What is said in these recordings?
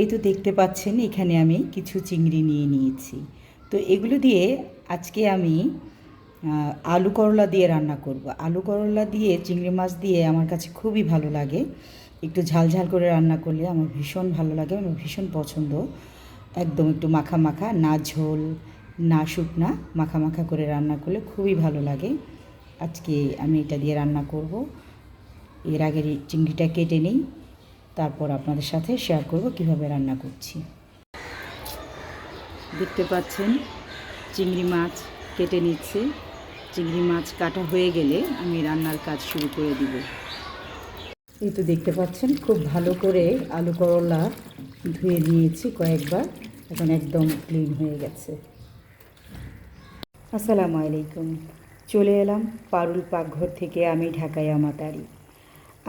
এই তো দেখতে পাচ্ছেন, এখানে আমি কিছু চিংড়ি নিয়ে নিয়েছি। তো এগুলো দিয়ে আজকে আমি আলু করলা দিয়ে রান্না করব। আলু করলা দিয়ে, চিংড়ি মাছ দিয়ে আমার কাছে খুবই ভালো লাগে। একটু ঝাল ঝাল করে রান্না করলে আমার ভীষণ ভালো লাগে, আমার ভীষণ পছন্দ। একদম একটু মাখা মাখা, না ঝোল, না শুকনা, মাখা মাখা করে রান্না করলে খুবই ভালো লাগে। আজকে আমি এটা দিয়ে রান্না করব। এর আগে এই চিংড়িটা কেটে নিই। তারপর আপনাদের সাথে শেয়ার করব কীভাবে রান্না করছি। দেখতে পাচ্ছেন, চিংড়ি মাছ কেটে নিচ্ছে। চিংড়ি মাছ কাটা হয়ে গেলে আমি রান্নার কাজ শুরু করে দিব। এই তো দেখতে পাচ্ছেন, খুব ভালো করে আলু করলা ধুয়ে নিয়েছি কয়েকবার। এখন একদম ক্লিন হয়ে গেছে। আসসালামু আলাইকুম। চলে এলাম পারুল পাকঘর থেকে আমি ঢাকায় আমাতারি।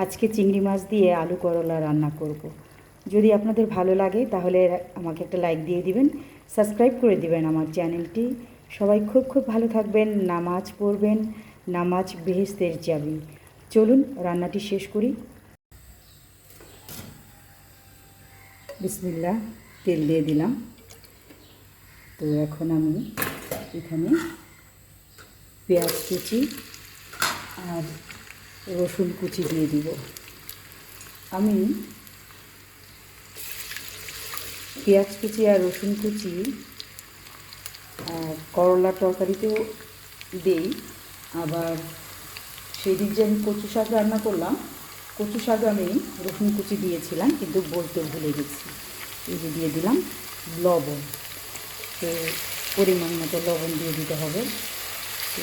আজকে চিংড়ি মাছ দিয়ে আলু করলা রান্না করব। যদি আপনাদের ভালো লাগে, তাহলে আমাকে একটা লাইক দিয়ে দিবেন সাবস্ক্রাইব করে দিবেন আমার চ্যানেলটি। সবাই খুব খুব ভালো থাকবেন, নামাজ পড়বেন, নামাজ বেহেস্তের চাবি। চলুন, রান্নাটি শেষ করি। বিসমিল্লা তেল দিয়ে দিলাম। তো এখন আমি এখানে পেঁয়াজ কুচি আর রসুন কুচি দিয়ে দিব। আমি পেঁয়াজ কুচি আর রসুন কুচি আর করলার তরকারিতেও দিই। আবার সেদিন যে আমি কচু শাক রান্না করলাম, কচু শাক আমি রসুন কুচি দিয়েছিলাম, কিন্তু বলতে ভুলে গেছি। এই যে দিয়ে দিলাম লবণ। তো পরিমাণ মতো লবণ দিয়ে দিতে হবে।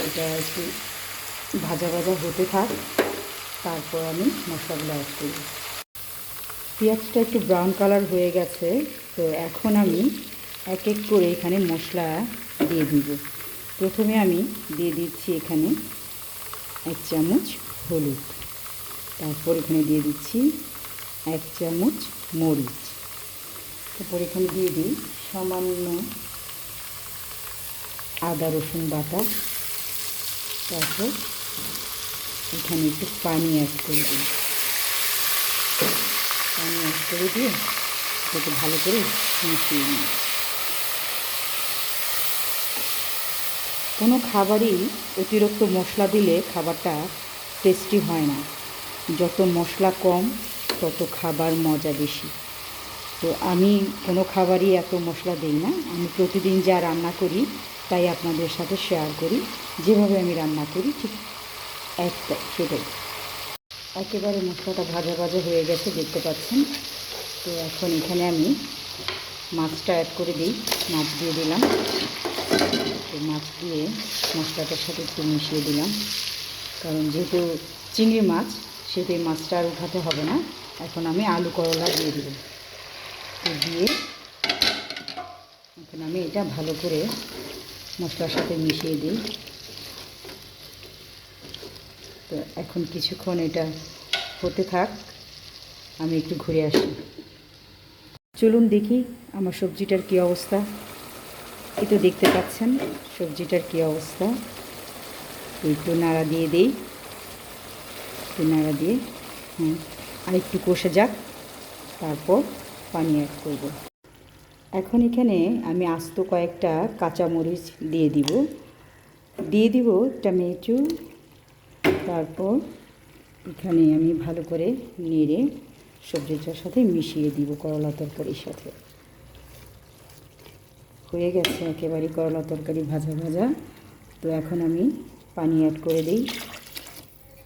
এটা একটু ভাজা ভাজা হতে থাক। তারপর আমি মশলাগুলো অ্যাড করি। পেঁয়াজটা একটু ব্রাউন কালার হয়ে গেছে, তো এখন আমি এক এক করে এখানে মশলা দিয়ে দিব। প্রথমে আমি দিয়ে দিচ্ছি এখানে এক চামচ হলুদ। তারপর এখানে দিয়ে দিচ্ছি এক চামচ মরিচ। তারপর এখানে দিয়ে দিই সামান্য আদা রসুন বাটা। তারপর এখানে একটু পানি অ্যাড করে দিই। পানি অ্যাড করে দিয়ে এটাকে ভালো করে মিশিয়ে নিই। কোনো খাবারই অতিরিক্ত মশলা দিলে খাবারটা টেস্টি হয় না। যত মশলা কম, তত খাবার মজা বেশি। তো আমি কোনো খাবারই এত মশলা দিই না। আমি প্রতিদিন যা রান্না করি, তাই আপনাদের সাথে শেয়ার করি। যেভাবে আমি রান্না করি, ঠিক একটাই সেটাই। একেবারে মশলাটা ভাজা ভাজা হয়ে গেছে, দেখতে পাচ্ছেন? তো এখন এখানে আমি মাছটা অ্যাড করে দিই, মাছ দিয়ে দিলাম। তো মাছ দিয়ে মশলাটার সাথে একটু মিশিয়ে দিলাম। কারণ যেহেতু চিংড়ি মাছ, সেহেতু এই মাছটা আর উঠাতে হবে না। এখন আমি আলু করলা দিয়ে দেবো। তো দিয়ে এখন আমি এটা ভালো করে মশলার সাথে মিশিয়ে দিই। তো এখন কিছুক্ষণ এটা হতে থাক, আমি একটু ঘুরে আসি। চলুন দেখি আমার সবজিটার কী অবস্থা। এই তো দেখতে পাচ্ছেন সবজিটার কী অবস্থা। একটু নাড়া দিয়ে দেই। একটু নাড়া দিয়ে হ্যাঁ আর একটু কষে যাক, তারপর পানি অ্যাড করব। এখন এখানে আমি আস্ত কয়েকটা কাঁচামরিচ দিয়ে দিব। দিয়ে দিব টমেটো তারপর এখানে আমি ভালো করে নেড়ে সবজিটার সাথে মিশিয়ে দিব করলা তরকারির সাথে। হয়ে গেছে একেবারে করলা তরকারি ভাজা ভাজা। তো এখন আমি পানি অ্যাড করে দিই।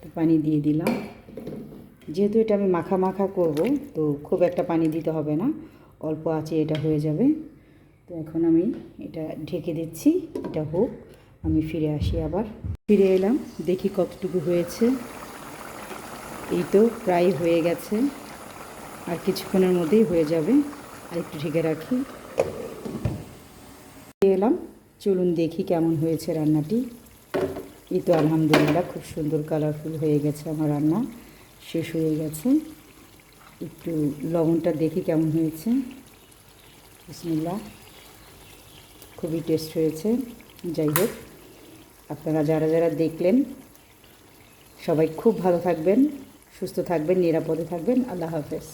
তো পানি দিয়ে দিলাম। যেহেতু এটা আমি মাখা মাখা করব, তো খুব একটা পানি দিতে হবে না। অল্প আছে এটা হয়ে যাবে। তো এখন আমি এটা ঢেকে দিচ্ছি। এটা হোক, আমি ফিরে আসি আবার। ফিরে এলাম, দেখি কতটুকু হয়েছে। এই তো প্রায় হয়ে গেছে। আর কিছুক্ষণের মধ্যেই হয়ে যাবে। আর একটু ঢেকে রাখি। ফিরে এলাম, চলুন দেখি কেমন হয়েছে রান্নাটি। এই তো আলহামদুলিল্লাহ, খুব সুন্দর কালারফুল হয়ে গেছে আমার রান্না। শেষ হয়ে গেছে। একটু লবণটা দেখি কেমন হয়েছে। বিসমিল্লাহ। খুবই টেস্ট হয়েছে। যাই হোক। আপনারা যারা যারা দেখলেন সবাই খুব ভালো থাকবেন সুস্থ থাকবেন নিরাপদে থাকবেন। আল্লাহ হাফেজ।